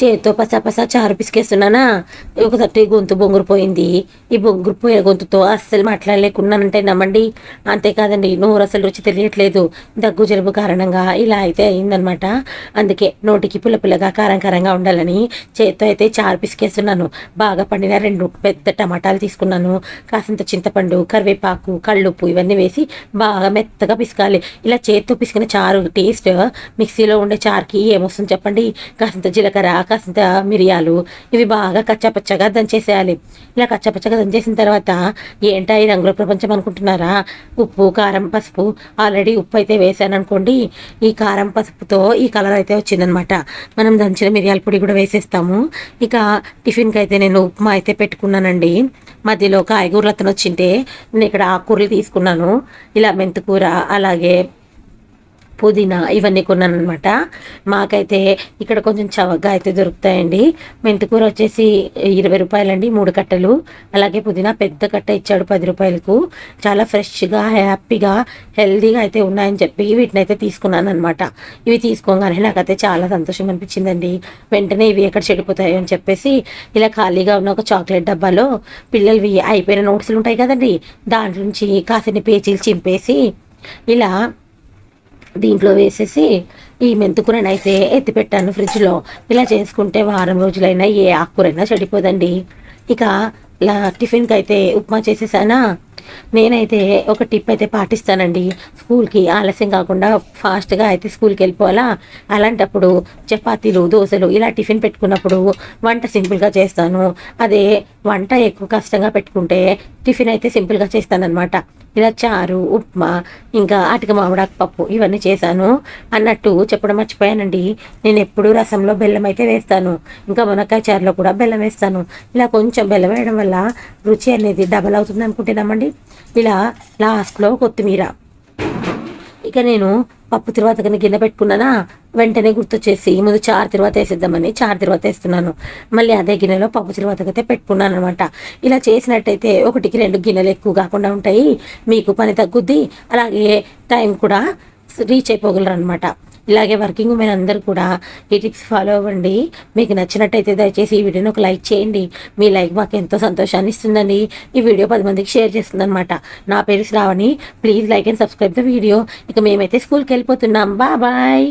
చేతితో పసా పసా చారు పిసికేస్తున్నానా? ఒకసారి గొంతు బొంగురుపోయింది ఈ బొంగురుపోయే గొంతుతో అస్సలు మాట్లాడలేకున్నానంటే నమ్మండి. అంతేకాదండి నోరు అసలు రుచి తెలియట్లేదు. దగ్గు జలుబు కారణంగా ఇలా అయితే అయిందనమాట. అందుకే నోటికి పుల్ల పుల్లగా కారం కారంగా ఉండాలని చేతితో అయితే చారు పిసికేస్తున్నాను. బాగా పండిన రెండు పెద్ద టమాటాలు తీసుకున్నాను. కాసంత చింతపండు కరివేపాకు కళ్ళుప్పు ఇవన్నీ వేసి బాగా మెత్తగా పిసకాలి. ఇలా చేతితో పిసికిన చారు టేస్ట్ మిక్సీలో ఉండే చారుకి ఏమొస్తుంది చెప్పండి? కాసింత జీలకర్ర కాసింత మిరియాలు ఇవి బాగా కచ్చాపచ్చగా దంచేసేయాలి. ఇలా కచ్చాపచ్చగా దంచేసిన తర్వాత ఏంటా ఈ రంగుల ప్రపంచం అనుకుంటున్నారా? ఉప్పు కారం పసుపు. ఆల్రెడీ ఉప్పు అయితే వేసాను అనుకోండి ఈ కారం పసుపుతో ఈ కలర్ అయితే వచ్చిందనమాట. మనం దంచిన మిరియాల పొడి కూడా వేసేస్తాము. ఇక టిఫిన్కి అయితే నేను ఉప్మా అయితే పెట్టుకున్నానండి. మధ్యలో కాయగూరలతో వచ్చింటే నేను ఇక్కడ ఆకుకూరలు తీసుకున్నాను. ఇలా మెంతికూర అలాగే పుదీనా ఇవన్నీ కొన్నాను అనమాట మాకైతే ఇక్కడ కొంచెం చవకగా అయితే దొరుకుతాయండి. మెంతికూర వచ్చేసి ఇరవై రూపాయలండి మూడు కట్టలు. అలాగే పుదీనా పెద్ద కట్ట ఇచ్చాడు పది రూపాయలకు. చాలా ఫ్రెష్గా హ్యాపీగా హెల్దీగా అయితే ఉన్నాయని చెప్పి వీటిని అయితే తీసుకున్నాను అనమాట ఇవి తీసుకోగానే నాకైతే చాలా సంతోషం అనిపించిందండి. వెంటనే ఇవి ఎక్కడ చెడిపోతాయో అని చెప్పేసి ఇలా ఖాళీగా ఉన్న ఒక చాక్లెట్ డబ్బాలో పిల్లలవి అయిపోయిన నోట్స్లు ఉంటాయి కదండి. దాంట్లో నుంచి కాసిన పేచీలు చింపేసి ఇలా దీంట్లో వేసేసి ఈ మెంతుకూరని అయితే ఎత్తిపెట్టాను ఫ్రిడ్జ్లో. ఇలా చేసుకుంటే వారం రోజులైనా ఏ ఆకుకూరైనా చెడిపోదండి. ఇక ఇలా టిఫిన్కి అయితే ఉప్మా చేసేసానా? నేనైతే ఒక టిప్ అయితే పాటిస్తానండి. స్కూల్కి ఆలస్యం కాకుండా ఫాస్ట్గా అయితే స్కూల్కి వెళ్ళిపోవాలా? అలాంటప్పుడు చపాతీలు దోశలు ఇలా టిఫిన్ పెట్టుకున్నప్పుడు వంట సింపుల్గా చేస్తాను. అదే వంట ఎక్కువ కష్టంగా పెట్టుకుంటే టిఫిన్ అయితే సింపుల్గా చేస్తానన్నమాట. ఇలా చారు ఉప్మా ఇంకా అటిక మామిడాకు పప్పు ఇవన్నీ చేశాను. అన్నట్టు చెప్పడం మర్చిపోయానండి. నేను ఎప్పుడూ రసంలో బెల్లం అయితే వేస్తాను. ఇంకా మునక్కాయ చారులో కూడా బెల్లం వేస్తాను. ఇలా కొంచెం బెల్లం వేయడం వల్ల రుచి అనేది డబల్ అవుతుంది అనుకుంటున్నామండి ఇలా లాస్ట్లో కొత్తిమీర. ఇక నేను పప్పు తర్వాత కానీ గిన్నె పెట్టుకున్నానా వెంటనే గుర్తొచ్చేసి ముందు చారు తర్వాత వేసేద్దామని చారు తర్వాత వేస్తున్నాను. మళ్ళీ అదే గిన్నెలో పప్పు తర్వాత అయితే పెట్టుకున్నాను అనమాట ఇలా చేసినట్టయితే ఒకటికి రెండు గిన్నెలు ఎక్కువ కాకుండా ఉంటాయి. మీకు పని తగ్గుద్ది. అలాగే టైం కూడా రీచ్ అయిపోగలరు అనమాట ఇలాగే వర్కింగ్ ఉమెన్ అందరూ కూడా ఈ టిప్స్ ఫాలో అవ్వండి. మీకు నచ్చినట్టయితే దయచేసి ఈ వీడియోని ఒక లైక్ చేయండి. మీ లైక్ మాకు ఎంతో సంతోషాన్ని ఇస్తుందండి. ఈ వీడియో పది మందికి షేర్ చేస్తుందనమాట నా పేరు Shravani. Please like and subscribe the video ఇక మేమైతే స్కూల్కి వెళ్ళిపోతున్నాం. బాయ్